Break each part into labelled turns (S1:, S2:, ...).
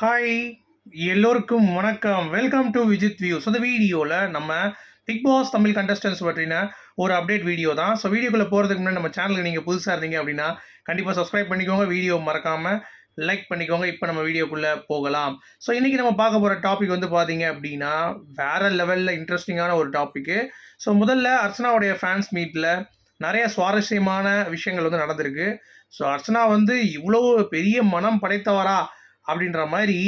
S1: Hi எல்லோருக்கும் வணக்கம். Welcome to Vijith view so இந்த வீடியோவில் நம்ம பிக் பாஸ் தமிழ் கண்டஸ்டன்ஸ் பற்றின ஒரு அப்டேட் வீடியோ தான். ஸோ வீடியோக்குள்ளே போகிறதுக்கு முன்னாடி நம்ம சேனலுக்கு நீங்கள் புதுசாக இருந்தீங்க அப்படின்னா கண்டிப்பாக சப்ஸ்கிரைப் பண்ணிக்கோங்க. வீடியோ மறக்காமல் லைக் பண்ணிக்கோங்க. இப்போ நம்ம வீடியோக்குள்ளே போகலாம். ஸோ இன்றைக்கி நம்ம பார்க்க போகிற டாபிக் வந்து பார்த்தீங்க அப்படின்னா வேறு லெவலில் இன்ட்ரெஸ்டிங்கான ஒரு டாப்பிக்கு ஸோ முதல்ல அர்ச்சனாவுடைய ஃபேன்ஸ் மீட்டில் நிறைய சுவாரஸ்யமான விஷயங்கள் வந்து நடந்திருக்கு. ஸோ அர்ச்சனா வந்து இவ்வளோ பெரிய மனம் படைத்தவரா? அப்படின்ற மாதிரி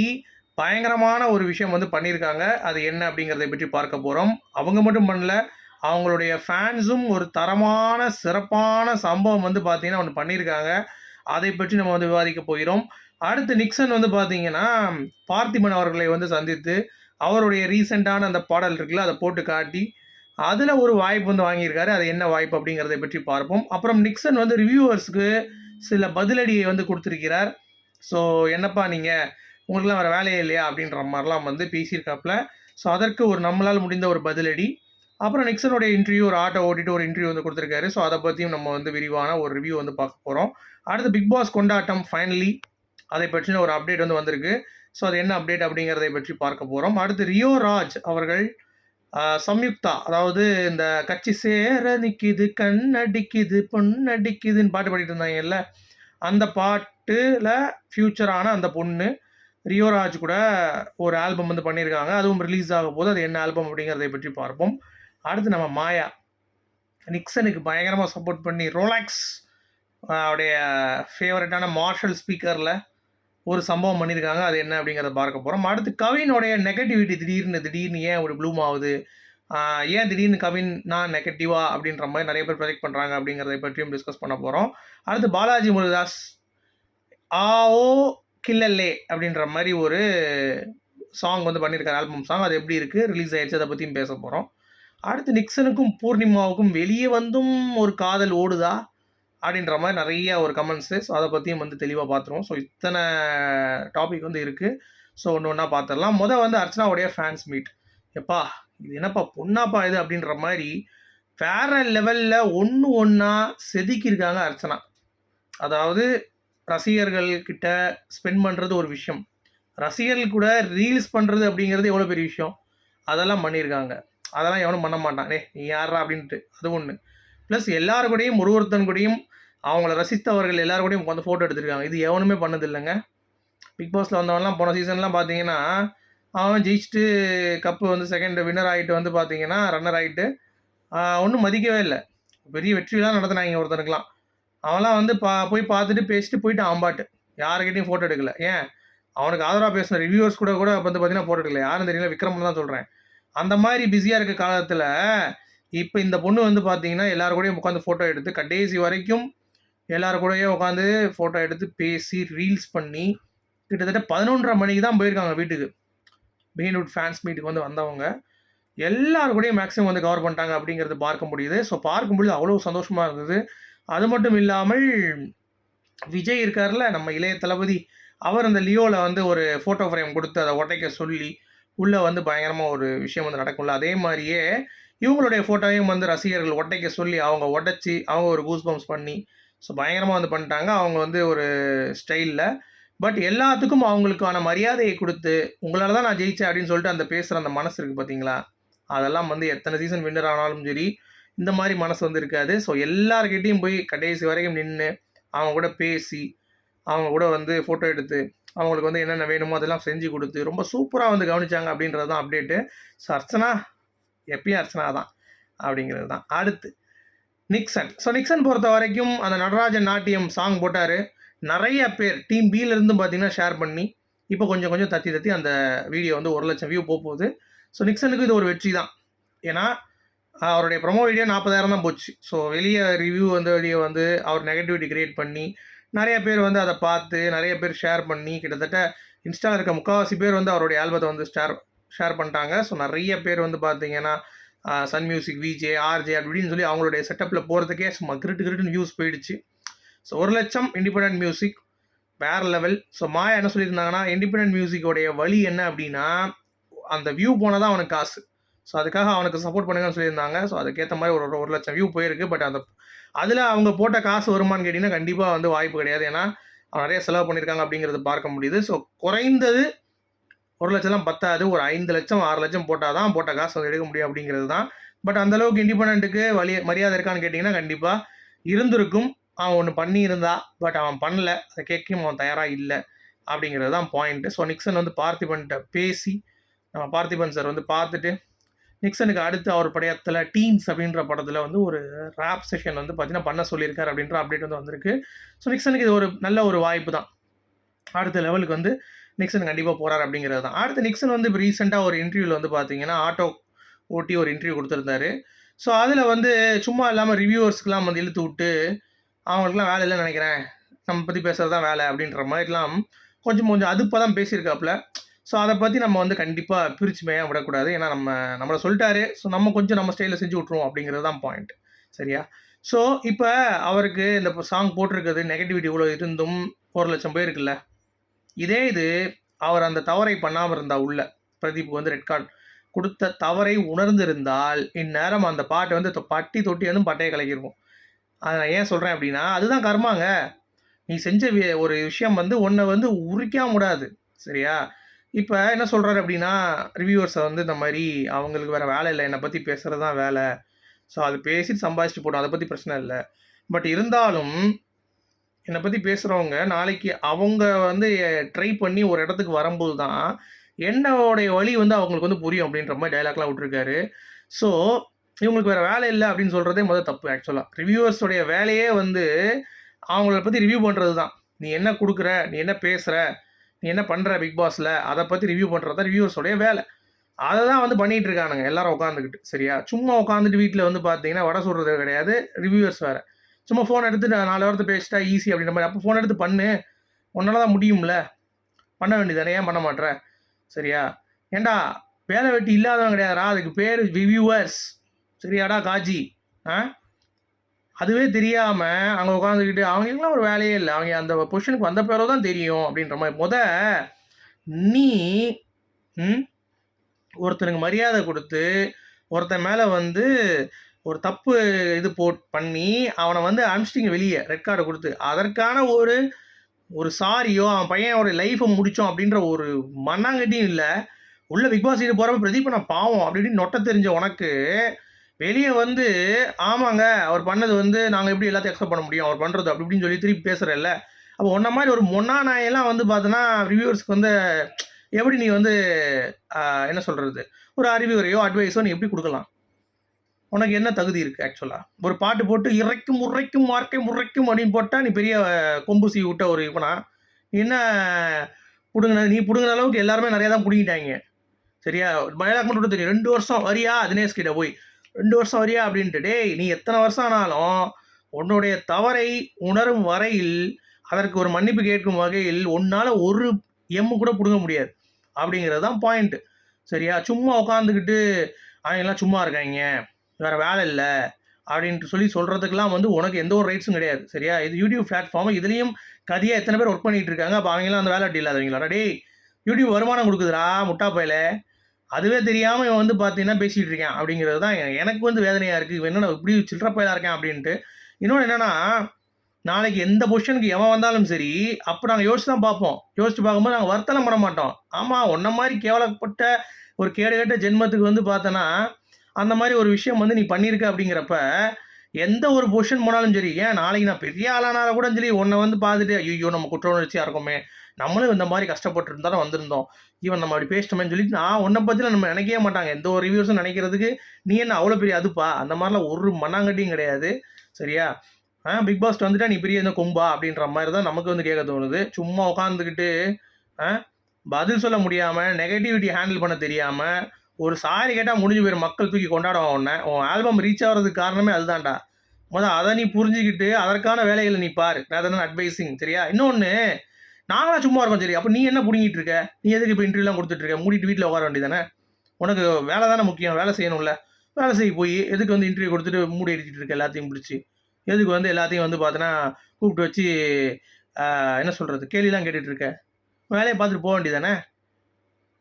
S1: பயங்கரமான ஒரு விஷயம் வந்து பண்ணியிருக்காங்க. அது என்ன அப்படிங்கிறத பற்றி பார்க்க போகிறோம் அவங்க மட்டும் பண்ணல அவங்களுடைய ஃபேன்ஸும் ஒரு தரமான சிறப்பான சம்பவம் வந்து பார்த்தீங்கன்னா ஒன்று பண்ணியிருக்காங்க. அதை பற்றி நம்ம வந்து விவாதிக்க போகிறோம். அடுத்து நிக்சன் வந்து பார்த்தீங்கன்னா பார்த்திபன் அவர்களை வந்து சந்தித்து அவருடைய ரீசெண்டான அந்த பாடல் இருக்குல்ல அதை போட்டு காட்டி அதில் ஒரு வாய்ப்பு வந்து வாங்கியிருக்காரு. அது என்ன வாய்ப்பு அப்படிங்கிறத பற்றி பார்ப்போம். அப்புறம் நிக்சன் வந்து ரிவ்யூவர்ஸுக்கு சில பதிலடியை வந்து கொடுத்துருக்கிறார். ஸோ என்னப்பா நீங்கள் உங்களுக்குலாம் வேறு வேலையே இல்லையா? அப்படின்ற மாதிரிலாம் வந்து பேசியிருக்காப்புல. ஸோ அதற்கு ஒரு நம்மளால் முடிந்த ஒரு பதிலடி. அப்புறம் நெக்ஸனுடைய இன்டர்வியூ ஒரு ஆட்டோ ஓட்டிட்டு ஒரு இன்டர்வியூ வந்து கொடுத்துருக்காரு. ஸோ அதை பற்றியும் நம்ம வந்து விரிவான ஒரு ரிவ்யூ வந்து பார்க்க போகிறோம் அடுத்து பிக் பாஸ் கொண்டாட்டம் ஃபைனலி அதை பற்றின ஒரு அப்டேட் வந்து வந்திருக்கு. ஸோ அது என்ன அப்டேட் அப்படிங்கிறதை பற்றி பார்க்க போகிறோம் அடுத்து ரியோ ராஜ் அவர்கள் சம்யுக்தா அதாவது இந்த கட்சி சேர நிற்கிது கண்ணடிக்குது பொண்ணடிக்குதுன்னு பாட்டு பாடிட்டு இருந்தாங்கல்ல? அந்த பாட்டில் ஃபியூச்சரான அந்த பொண்ணு ரியோராஜ் கூட ஒரு ஆல்பம் வந்து பண்ணியிருக்காங்க அதுவும் ரிலீஸ் ஆக போது அது என்ன ஆல்பம் அப்படிங்கிறதை பற்றி பார்ப்போம். அடுத்து நம்ம மாயா. நிக்சனுக்கு பயங்கரமாக சப்போர்ட் பண்ணி ரோலாக்ஸ் அவருடைய ஃபேவரட்டான மார்ஷல் ஸ்பீக்கரில் ஒரு சம்பவம் பண்ணியிருக்காங்க அது என்ன அப்படிங்கிறத பார்க்க போகிறோம் அடுத்து கவினுடைய நெகட்டிவிட்டி திடீர்னு திடீர்னு ஏன் ஒரு ப்ளூம் ஆகுது? ஏன் திடீர்னு கவின் நான் நெகட்டிவா அப்படின்ற மாதிரி நிறைய பேர் ப்ரொஜெக்ட் பண்ணுறாங்க அப்படிங்கிறத பற்றியும் டிஸ்கஸ் பண்ண போகிறோம் அடுத்து பாலாஜி முருகதாஸ் ஆஓ கில்லல்லே அப்படின்ற மாதிரி ஒரு சாங் வந்து பண்ணியிருக்காரு ஆல்பம் சாங் அது எப்படி இருக்குது ரிலீஸ் ஆயிடுச்சு அதை பற்றியும் பேச போகிறோம் அடுத்து நிக்சனுக்கும் பூர்ணிமாவுக்கும் வெளியே வந்தும் ஒரு காதல் ஓடுதா அப்படின்ற மாதிரி நிறைய ஒரு கமெண்ட்ஸு ஸோ அதை பற்றியும் வந்து தெளிவாக பார்த்துருவோம் ஸோ இத்தனை டாபிக் வந்து இருக்குது ஸோ ஒன்று ஒன்றா பார்த்துடலாம் மொதல் வந்து அர்ச்சனாவுடைய ஃபேன்ஸ் மீட் எப்பா இது என்னப்பா பொண்ணாப்பா இது அப்படின்ற மாதிரி வேற லெவலில் ஒன்று ஒன்றா செதுக்கியிருக்காங்க அர்ச்சனா. அதாவது ரசிகர்கள் கிட்ட ஸ்பெண்ட் பண்ணுறது ஒரு விஷயம். ரசிகர்கள் கூட ரீல்ஸ் பண்ணுறது அப்படிங்கிறது எவ்வளோ பெரிய விஷயம்? அதெல்லாம் பண்ணியிருக்காங்க. அதெல்லாம் எவனும் பண்ண மாட்டான். நீ யாரா அப்படின்ட்டு அது ஒன்று ப்ளஸ் எல்லாரு கூடயும் ஒரு ஒருத்தன் கூடயும் அவங்கள ரசித்தவர்கள் எல்லாரு கூடயும் உட்காந்து ஃபோட்டோ எடுத்திருக்காங்க. இது எவனுமே பண்ணது இல்லைங்க பிக் பாஸில் வந்தவன்லாம் போன சீசன்லாம் பார்த்தீங்கன்னா அவன் ஜெயிச்சுட்டு கப்பு வந்து செகண்ட் வின்னர் ஆகிட்டு வந்து பார்த்தீங்கன்னா ரன்னர் ஆகிட்டு ஒன்றும் மதிக்கவே இல்லை. பெரிய வெற்றிலாம் நடத்தினாங்க ஒருத்தனுக்குலாம் அவன்லாம் வந்து பா போய் பார்த்துட்டு பேசிட்டு போயிட்டு ஆம்பாட்டு யாருக்கிட்டையும் ஃபோட்டோ எடுக்கல. ஏன்? அவனுக்கு ஆதரவாக பேசின ரிவ்யூவர்ஸ் கூட கூட வந்து பார்த்தீங்கன்னா ஃபோட்டோ எடுக்கல. யாரும் தெரியல விக்ரம் தான் சொல்கிறேன் அந்த மாதிரி பிஸியாக இருக்க காலத்தில் இப்போ இந்த பொண்ணு வந்து பார்த்தீங்கன்னா எல்லாரு கூடயும் உட்காந்து ஃபோட்டோ எடுத்து கடைசி வரைக்கும் எல்லாரு கூடயும் உட்காந்து ஃபோட்டோ எடுத்து பேசி ரீல்ஸ் பண்ணி கிட்டத்தட்ட பதினொன்றரை மணிக்கு தான் போயிருக்காங்க வீட்டுக்கு. பெயின்வுட் ஃபேன்ஸ் மீட்டுக்கு வந்து வந்தவங்க எல்லாரு கூடயும் மேக்ஸிமம் வந்து கவர் பண்ணிட்டாங்க அப்படிங்கிறது பார்க்க முடியுது. ஸோ பார்க்கும்பொழுது அவ்வளோ சந்தோஷமாக இருந்தது. அது மட்டும் இல்லாமல் விஜய் இருக்கார்ல நம்ம இளைய தளபதி அவர் அந்த லியோவில் வந்து ஒரு ஃபோட்டோ ஃப்ரேம் கொடுத்து அதை உடைக்க சொல்லி உள்ளே வந்து பயங்கரமாக ஒரு விஷயம் வந்து நடக்கும்ல. அதே மாதிரியே இவங்களுடைய ஃபோட்டோவையும் வந்து ரசிகர்கள் ஒட்டைக்க சொல்லி அவங்க உடச்சி அவங்க ஒரு கூஸ் பம்ப்ஸ் பண்ணி ஸோ பயங்கரமாக வந்து பண்ணிட்டாங்க. அவங்க வந்து ஒரு ஸ்டைலில் பட் எல்லாத்துக்கும் அவங்களுக்கான மரியாதையை கொடுத்து உங்களால் தான் நான் ஜெயித்தேன் அப்படின்னு சொல்லிட்டு அந்த பேசுகிற அந்த மனசு இருக்குது பார்த்தீங்களா அதெல்லாம் வந்து எத்தனை சீசன் வின்னர் ஆனாலும் சரி இந்த மாதிரி மனசு வந்து இருக்காது. ஸோ எல்லாருக்கிட்டையும் போய் கடைசி வரைக்கும் நின்று அவங்க கூட பேசி அவங்க கூட வந்து ஃபோட்டோ எடுத்து அவங்களுக்கு வந்து என்னென்ன வேணுமோ அதெல்லாம் செஞ்சு கொடுத்து ரொம்ப சூப்பராக வந்து கவனிச்சாங்க அப்படின்றது தான் அப்டேட்டு ஸோ அர்ச்சனா எப்பயும் அர்ச்சனா தான் அப்படிங்கிறது தான். அடுத்து நிக்சன் ஸோ நிக்சன் பொறுத்த வரைக்கும் அந்த நடராஜன் நாட்டியம் சாங் போட்டார். நிறைய பேர் டீம் பியிலேருந்து பார்த்தீங்கன்னா ஷேர் பண்ணி இப்போ கொஞ்சம் கொஞ்சம் தத்தி தத்தி அந்த வீடியோ வந்து ஒரு லட்சம் வியூ போகுது ஸோ நிக்சனுக்கு இது ஒரு வெற்றி தான். ஏன்னா அவருடைய ப்ரொமோ வீடியோ நாற்பதாயிரம் தான் போச்சு. ஸோ வெளியே ரிவ்யூ வந்து வெளியே வந்து அவர் நெகட்டிவிட்டி கிரியேட் பண்ணி நிறைய பேர் வந்து அதை பார்த்து நிறைய பேர் ஷேர் பண்ணி கிட்டத்தட்ட இன்ஸ்டாவில் இருக்க முக்கால்வாசி பேர் வந்து அவருடைய ஆல்பத்தை வந்து ஷேர் ஷேர் பண்ணிட்டாங்க. ஸோ நிறைய பேர் வந்து பார்த்தீங்கன்னா சன் மியூசிக் விஜே ஆர்ஜே அப்படின்னு சொல்லி அவங்களுடைய செட்டப்பில் போகிறதுக்கே சும்மா கிரிட்டு கிரிட்டுன்னு வியூஸ் போயிடுச்சு. ஸோ ஒரு லட்சம் இண்டிபெண்ட் மியூசிக் வேறு லெவல் ஸோ மாயா என்ன சொல்லியிருந்தாங்கன்னா இண்டிபெண்ட் மியூசிக்கோடைய வழி என்ன அப்படின்னா அந்த வியூ போனால் தான் அவனுக்கு காசு. ஸோ அதுக்காக அவனுக்கு சப்போர்ட் பண்ணுங்கன்னு சொல்லியிருந்தாங்க. ஸோ அதுக்கேற்ற மாதிரி ஒரு ஒரு லட்சம் வியூ போயிருக்கு. பட் அந்த அதில் அவங்க போட்ட காசு வருமான்னு கேட்டிங்கன்னா கண்டிப்பாக வந்து வாய்ப்பு கிடையாது. ஏன்னா அவன் நிறைய செலவு பண்ணியிருக்காங்க அப்படிங்கிறது பார்க்க முடியுது. ஸோ குறைந்தது ஒரு லட்சம்லாம் பத்தாது. ஒரு ஐந்து லட்சம் ஆறு லட்சம் போட்டால் தான் போட்ட காசு வந்து எடுக்க முடியும் அப்படிங்கிறது தான். பட் அந்த அளவுக்கு இண்டிபெண்ட்டுக்கு வழி மரியாதை இருக்கான்னு கேட்டிங்கன்னா கண்டிப்பாக இருந்திருக்கும். அவன் ஒன்று பண்ணியிருந்தா பட் அவன் பண்ணல. அதை கேட்கவும் அவன் தயாராக இல்லை. அப்படிங்கிறது தான் பாயிண்ட்டு ஸோ நிக்சன் வந்து பார்த்திபன்கிட்ட பேசி நம்ம பார்த்திபன் சார் வந்து பார்த்துட்டு நிக்சனுக்கு அடுத்து அவர் படையத்தில் டீன்ஸ் அப்படின்ற படத்தில் வந்து ஒரு ரேப் செஷன் வந்து பார்த்தீங்கன்னா பண்ண சொல்லியிருக்காரு அப்படின்ற அப்டேட் வந்து வந்திருக்கு. ஸோ நிக்சனுக்கு இது ஒரு நல்ல ஒரு வாய்ப்பு தான். அடுத்த லெவலுக்கு வந்து நிக்சன் கண்டிப்பாக போகிறார் அப்படிங்கிறது தான். அடுத்து நிக்சன் வந்து இப்போ ரீசெண்டாக ஒரு இன்டர்வியூவில் வந்து பார்த்தீங்கன்னா ஆட்டோ ஓட்டி ஒரு இன்டர்வியூ கொடுத்துருந்தாரு. ஸோ அதில் வந்து சும்மா இல்லாமல் ரிவ்யூவர்ஸ்க்கெலாம் வந்து இழுத்து விட்டு அவங்களுக்குலாம் வேலை இல்லைன்னு நினைக்கிறேன். நம்ம பற்றி பேசுகிறது தான் வேலை அப்படின்ற மாதிரிலாம் கொஞ்சம் கொஞ்சம் அதுப்பாக தான் பேசியிருக்காப்புல. ஸோ அதை பற்றி நம்ம வந்து கண்டிப்பாக பிரிச்சுமையாக விடக்கூடாது. ஏன்னா நம்ம நம்மளை சொல்லிட்டாரு. ஸோ நம்ம கொஞ்சம் நம்ம ஸ்டைலில் செஞ்சு விட்ருவோம் அப்படிங்கிறது தான் பாயிண்ட் சரியா? ஸோ இப்போ அவருக்கு இந்த சாங் போட்டிருக்கிறது நெகட்டிவிட்டி இவ்வளோ இருந்தும் ஒரு லட்சம் பேர் இருக்குல்ல. இதே இது அவர் அந்த தவறை பண்ணாமல் இருந்தால் உள்ள பிரதீப் வந்து ரெட் கார்டு கொடுத்த தவறை உணர்ந்திருந்தால் இந்நேரம் அந்த பாட்டை வந்து பட்டி தொட்டி வந்து பட்டையை கலக்கிருக்கும் அதை நான் ஏன் சொல்கிறேன் அப்படின்னா அதுதான் கர்மாங்க. நீ செஞ்ச ஒரு விஷயம் வந்து உன்னை வந்து உரிக்காம விடாது சரியா? இப்போ என்ன சொல்கிறாரு அப்படின்னா ரிவ்யூவர்ஸை வந்து இந்த மாதிரி அவங்களுக்கு வேறு வேலை இல்லை என்னை பற்றி பேசுகிறது தான் வேலை. ஸோ அது பேசிட்டு சம்பாதிச்சுட்டு போடும் அதை பற்றி பிரச்சனை இல்லை. பட் இருந்தாலும் என்னை பற்றி பேசுகிறவங்க நாளைக்கு அவங்க வந்து ட்ரை பண்ணி ஒரு இடத்துக்கு வரும்போது தான் என்னோடைய வழி வந்து அவங்களுக்கு வந்து புரியும் அப்படின்ற மாதிரி டைலாக்லாம் விட்டுருக்காரு. ஸோ இவங்களுக்கு வேறு வேலை இல்லை அப்படின்னு சொல்கிறதே முதல் தப்பு ஆக்சுவலாக ரிவ்யூவர்ஸோடைய வேலையே வந்து அவங்கள பற்றி ரிவ்யூ பண்ணுறது தான் நீ என்ன கொடுக்குற நீ என்ன பேசுகிற நீ என்ன பண்ணுற பிக் பாஸில் அதை பற்றி ரிவ்யூ பண்ணுறது தான் ரிவ்யூவர்ஸோடைய வேலை. அதை தான் வந்து பண்ணிகிட்டு இருக்கானுங்க எல்லாரும் உட்காந்துக்கிட்டு சரியா? சும்மா உட்காந்துட்டு வீட்டில் வந்து பார்த்தீங்கன்னா வடை சுடுறது கிடையாது ரிவ்யூவர்ஸ் வேறு. சும்மா ஃபோன் எடுத்து நான் நாலு வாரத்தை பேசிட்டா ஈஸி அப்படின்ற மாதிரி அப்போ ஃபோன் எடுத்து பண்ணு. உன்னால் தான் முடியும்ல. பண்ண வேண்டியதானே ஏன் பண்ண மாட்டேற சரியா? ஏண்டா வேலை வெட்டி இல்லாதவன் கிடையாதுரா அதுக்கு பேர் ரிவ்யூவர்ஸ் சரியாடா காஜி? ஆ? அதுவே தெரியாமல் அங்கே உட்காந்துக்கிட்டு அவங்களுக்குலாம் ஒரு வேலையே இல்லை. அவங்க அந்த பொசிஷனுக்கு வந்த பேரோ தான் தெரியும் அப்படின்ற மாதிரி. முத நீ ஒருத்தனுக்கு மரியாதை கொடுத்து ஒருத்தன் மேலே வந்து ஒரு தப்பு இது போட் பண்ணி அவனை வந்து அனுப்பிச்சிட்டிங்க வெளியே ரெட் கார்டு கொடுத்து. அதற்கான ஒரு ஒரு சாரியோ அவன் பையனோட லைஃப்பை முடித்தோம் அப்படின்ற ஒரு மண்ணாங்கட்டியும் இல்லை. உள்ள பிக் பாஸ் இது போகிறப்ப பிரதீப் நான் பாவம் அப்படின்னு நொட்ட தெரிஞ்ச உனக்கு வெளியே வந்து ஆமாங்க அவர் பண்ணது வந்து நாங்கள் எப்படி எல்லாத்தையும் அக்செப்ட் பண்ண முடியும் அவர் பண்ணுறது அப்படி இப்படின்னு சொல்லி திருப்பி பேசுகிறல்ல அப்போ ஒன்றை மாதிரி ஒரு மொன்னா நாயெல்லாம் வந்து பார்த்தோன்னா ரிவ்யூவர்ஸ்க்கு வந்து எப்படி நீ வந்து என்ன சொல்கிறது ஒரு அறிவுரையோ அட்வைஸோ நீ எப்படி கொடுக்கலாம்? உனக்கு என்ன தகுதி இருக்குது ஆக்சுவலாக ஒரு பாட்டு போட்டு இறைக்கும் உரைக்கும் மார்க்கை முறைக்கும் அப்படின்னு போட்டால் நீ பெரிய கொம்பு சீ விட்ட ஒரு இவனா? என்ன பிடுங்கின நீ பிடுங்கின அளவுக்கு எல்லாருமே நிறையா தான் பிடுங்கிட்டாங்க. சரியா? பயலாக் மட்டும் தெரியும் ரெண்டு வருஷம் வரியா? தினேஷ் கிட்ட போய். ரெண்டு வருஷம் வரியா அப்படின்ட்டு டேய் நீ எத்தனை வருஷம் ஆனாலும் உன்னுடைய தவறை உணரும் வரையில் அதற்கு ஒரு மன்னிப்பு கேட்கும் வகையில் உன்னால் ஒரு எம்மு கூட பிடுங்க முடியாது. அப்படிங்கிறது தான் பாயிண்ட்டு சரியா? சும்மா உட்காந்துக்கிட்டு அவங்கெல்லாம் சும்மா இருக்காங்க வேறு வேலை இல்லை. அப்படின்ட்டு சொல்லி சொல்கிறதுக்கெல்லாம் வந்து உனக்கு எந்த ஒரு ரைட்ஸும் கிடையாது. சரியா? இது யூடியூப் பிளாட்ஃபார்ம் இதுலேயும் கதியாக எத்தனை பேர் ஒர்க் பண்ணிகிட்டு இருக்காங்க. அப்போ அவங்கெல்லாம் அந்த வேலை அப்படி இல்லாதவங்களாடா டேய் யூடியூப் வருமானம் கொடுக்குதுடா முட்டா பயில. அதுவே தெரியாமல் இவன் வந்து பார்த்தீங்கன்னா பேசிகிட்டு இருக்கேன் அப்படிங்கிறது தான் எனக்கு வந்து வேதனையாக இருக்குது இவன் என்னடா இப்படி சில்லற பயிலாக இருக்கேன் அப்படின்ட்டு. இன்னொன்று என்னென்னா நாளைக்கு எந்த பொசிஷனுக்கு எவன் வந்தாலும் சரி அப்போ நாங்கள் யோசிச்சு தான் பார்ப்போம். யோசிச்சு பார்க்கும்போது நாங்கள் வர்த்தனை பண்ண மாட்டோம். ஆமாம் ஒன்ன மாதிரி கேவலப்பட்ட ஒரு கேடு கேட்ட ஜென்மத்துக்கு வந்து பார்த்தோன்னா அந்த மாதிரி ஒரு விஷயம் வந்து நீ பண்ணியிருக்க அப்படிங்கிறப்ப எந்த ஒரு பொசிஷன் போனாலும் சரி ஏன் நாளைக்கு நான் பெரிய ஆளானாலும் கூட சரி உன்னை வந்து பார்த்துட்டு ஐயோ நம்ம குற்ற உணர்ச்சியாக இருக்கோமே நம்மளும் இந்த மாதிரி கஷ்டப்பட்டு இருந்தாலும் வந்திருந்தோம். ஈவன் நம்ம அப்படி பேசிட்டோமேன்னு சொல்லிட்டு நான் உன்னை பற்றில நம்ம நினைக்கவே மாட்டாங்க. எந்த ஒரு ரிவ்யூஸும் நினைக்கிறதுக்கு நீ என்ன அவ்வளோ பெரிய அதுப்பா? அந்த மாதிரிலாம் ஒரு மண்ணாங்கட்டியும் கிடையாது. சரியா? ஆ பிக் பாஸ்ட் வந்துட்டா நீ பெரிய இந்த கொம்பா அப்படின்ற மாதிரி தான் நமக்கு வந்து கேட்க தோணுது. சும்மா உட்காந்துக்கிட்டு ஆ பதில் சொல்ல முடியாமல் நெகட்டிவிட்டி ஹேண்டில் பண்ண தெரியாமல் ஒரு சாரி கேட்டால் முடிஞ்சு போயிடும் மக்கள் தூக்கி கொண்டாடுவான் உன்னை. உன் ஆல்பம் ரீச் ஆகிறதுக்கு காரணமே அதுதான்டா. முதல் அதை நீ புரிஞ்சுக்கிட்டு அதற்கான வேலைகளை நீ பாரு. நான் அட்வைஸிங் சரியா? இன்னொன்று நாங்களாம் சும்மா இருக்கோம் சரி. அப்போ நீ என்ன பிடிங்கிட்டு இருக்க? நீ எதுக்கு இப்போ இன்டர்வியூலாம் கொடுத்துட்டு இருக்க? மூடிட்டு வீட்டில் உட்கார வேண்டியதானே? உனக்கு வேலை தானே முக்கியம். வேலை செய்யணும்ல. வேலை செய்ய போய் எதுக்கு வந்து இன்டர்வியூ கொடுத்துட்டு மூடி அடிச்சிட்டு இருக்க? எல்லாத்தையும் பிடிச்சி. எதுக்கு வந்து எல்லாத்தையும் வந்து பார்த்தோன்னா கூப்பிட்டு வச்சு என்ன சொல்கிறது கேள்விலாம் கேட்டுட்டு இருக்க. வேலையை பார்த்துட்டு போக வேண்டியதானே?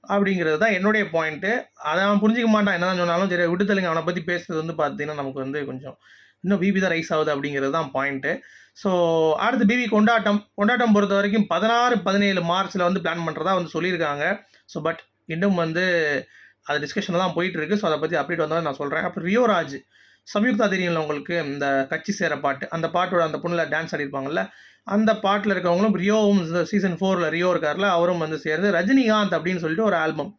S1: அப்படிங்கிறது தான் என்னுடைய பாயிண்ட்டு அதை அவன் புரிஞ்சிக்க மாட்டான். என்னதான் சொன்னாலும் சரி விட்டுத்தலுங்க அவனை பற்றி பேசுறது வந்து பார்த்தீங்கன்னா நமக்கு வந்து கொஞ்சம் இன்னும் பிபி தான் ரைஸ் ஆகுது அப்படிங்கிறது தான் பாயிண்ட்டு ஸோ அடுத்து பிபி கொண்டாட்டம். கொண்டாட்டம் பொறுத்த வரைக்கும் பதினாறு பதினேழு மார்ச்சில் வந்து பிளான் பண்ணுறதா வந்து சொல்லியிருக்காங்க. ஸோ பட் இன்னும் வந்து அது டிஸ்கஷனில் தான் போயிட்டு இருக்கு ஸோ அதை பற்றி அப்டேட் வந்தாலும் நான் சொல்கிறேன் அப்புறம் ரியோராஜ். சம்யுக்தா தெரியும்ல உங்களுக்கு? இந்த கட்சி சேர பாட்டு. அந்த பாட்டோட அந்த பொண்ணில் டான்ஸ் ஆடிருப்பாங்கல்ல அந்த பாட்டில் இருக்கவங்களும் ரியோவும் சீசன் ஃபோரில் ரியோ இருக்கார்ல அவரும் வந்து சேர்ந்து ரஜினிகாந்த் அப்படின்னு சொல்லிட்டு ஒரு ஆல்பம்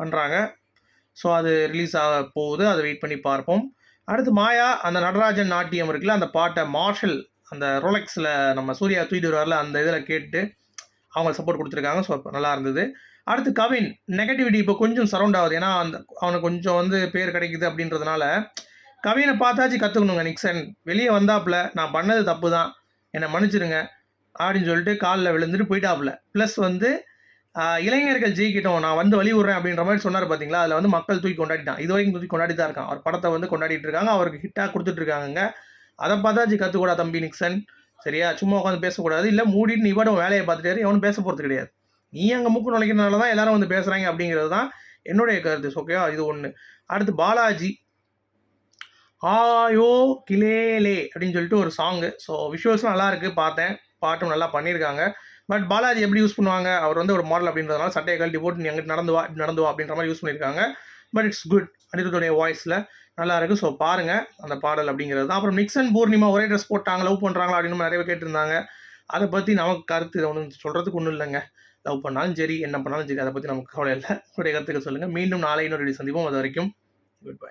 S1: பண்ணுறாங்க ஸோ அது ரிலீஸ் ஆக போகுது. அதை வெயிட் பண்ணி பார்ப்போம். அடுத்து மாயா அந்த நடராஜன் நாட்டியம் இருக்குல்ல அந்த பாட்டை மார்ஷல் அந்த ரோலெக்ஸில் நம்ம சூர்யா தூக்கிட்டு வருவார்ல அந்த இதில் கேட்டு அவங்க சப்போர்ட் கொடுத்துருக்காங்க. ஸோ நல்லா இருந்தது. அடுத்து கவின் நெகட்டிவிட்டி இப்போ கொஞ்சம் சரௌண்ட் ஆகுது. ஏன்னா அந்த அவனுக்கு கொஞ்சம் வந்து பேர் கிடைக்குது அப்படின்றதுனால கவினை பார்த்தாச்சு கற்றுக்கணுங்க நிக்சன் வெளியே வந்தாப்புல நான் பண்ணது தப்பு தான் என்னை மன்னிச்சிருங்க அப்படின்னு சொல்லிட்டு காலில் விழுந்துட்டு போயிட்டாப்புல. ப்ளஸ் வந்து இளைஞர்கள் ஜெயிக்கட்டும் நான் வந்து வழி அப்படின்ற மாதிரி சொன்னார் பார்த்தீங்களா அதில் வந்து மக்கள் தூக்கி கொண்டாடிட்டான் இது வரைக்கும் தூக்கி கொண்டாடி தான் இருக்கான் அவர் படத்தை வந்து கொண்டாடிட்டு இருக்காங்க. அவருக்கு ஹிட்டாக கொடுத்துட்டு இருக்காங்க அதை பார்த்தாச்சு கற்றுக்கூடா தம்பி நிக்சன். சரியா? சும்மா உட்காந்து பேசக்கூடாது. இல்லை மூடிட்டு நீ பாட்டும் வேலையை பார்த்துட்டாரு எவனும் பேச போகிறது கிடையாது. நீ அங்கே மூக்கு நுழைக்கிறதுனால தான் எல்லாரும் வந்து பேசுகிறாங்க அப்படிங்கிறது தான் என்னுடைய கருத்து. ஓகேவா இது ஒன்று அடுத்து பாலாஜி. ஆயோ கிலேலே அப்படின்னு சொல்லிட்டு ஒரு சாங்கு ஸோ விஷுவல்ஸ்லாம் நல்லா இருக்குது பார்த்தேன். பாட்டும் நல்லா பண்ணியிருக்காங்க. பட் பாலாஜி எப்படி யூஸ் பண்ணுவாங்க? அவர் வந்து ஒரு மாடல் அப்படின்றதுனால சட்டையை கழட்டி போட்டு நீ எங்கிட்ட நடந்து வா இப்படி நடந்து வா அப்படின்ற மாதிரி யூஸ் பண்ணியிருக்காங்க. பட் இட்ஸ் குட் அனிருத்துடைய வாய்ஸில் நல்லா இருக்குது ஸோ பாருங்கள் அந்த பாடல் அப்படிங்கிறது. தான் அப்புறம் நிக்சன் பூர்ணிமா ஒரே ட்ரெஸ் போட்டாங்க. லவ் பண்ணுறாங்களா அப்படின்னு நிறைய பேர் கேட்டிருந்தாங்க. அதை பற்றி நமக்கு கருத்து ஒன்றும் சொல்கிறதுக்கு ஒன்றும் இல்லைங்க. லவ் பண்ணாலும் சரி என்ன பண்ணாலும் சரி அதை பற்றி நமக்கு கவலை இல்லை. உங்களுடைய கருத்துக்கள் சொல்லுங்கள் மீண்டும் நாளை இன்னொரு சந்திப்போம். அது வரைக்கும் குட் பை